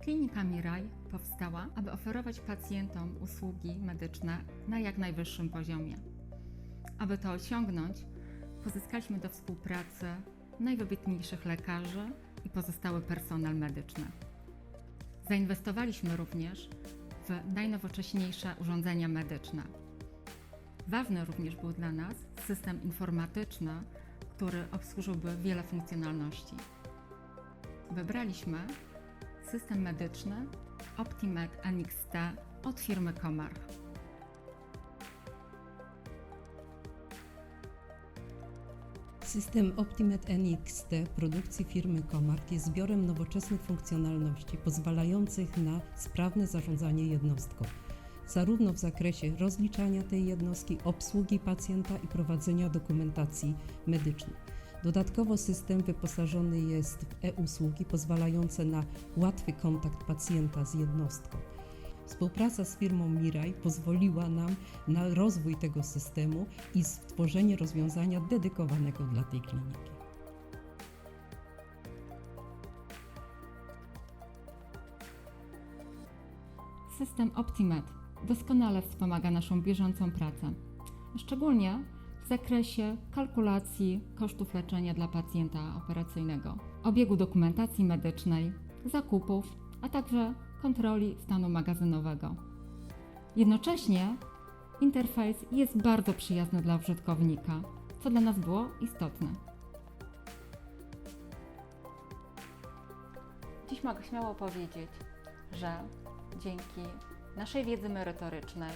Klinika Miraj powstała, aby oferować pacjentom usługi medyczne na jak najwyższym poziomie. Aby to osiągnąć, pozyskaliśmy do współpracy najwybitniejszych lekarzy i pozostały personel medyczny. Zainwestowaliśmy również w najnowocześniejsze urządzenia medyczne. Ważny również był dla nas system informatyczny, który obsłużyłby wiele funkcjonalności. Wybraliśmy system medyczny Optimed NXT od firmy Comarch. System Optimed NXT produkcji firmy Comarch jest zbiorem nowoczesnych funkcjonalności pozwalających na sprawne zarządzanie jednostką, zarówno w zakresie rozliczania tej jednostki, obsługi pacjenta i prowadzenia dokumentacji medycznej. Dodatkowo system wyposażony jest w e-usługi pozwalające na łatwy kontakt pacjenta z jednostką. Współpraca z firmą Miraj pozwoliła nam na rozwój tego systemu i stworzenie rozwiązania dedykowanego dla tej kliniki. System Optimed doskonale wspomaga naszą bieżącą pracę, szczególnie zakresie kalkulacji kosztów leczenia dla pacjenta operacyjnego, obiegu dokumentacji medycznej, zakupów, a także kontroli stanu magazynowego. Jednocześnie interfejs jest bardzo przyjazny dla użytkownika, co dla nas było istotne. Dziś mogę śmiało powiedzieć, że dzięki naszej wiedzy merytorycznej,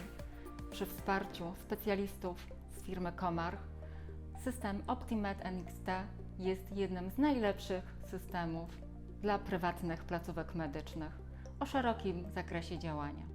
przy wsparciu specjalistów firmy Comarch, system Optimed NXT jest jednym z najlepszych systemów dla prywatnych placówek medycznych o szerokim zakresie działania.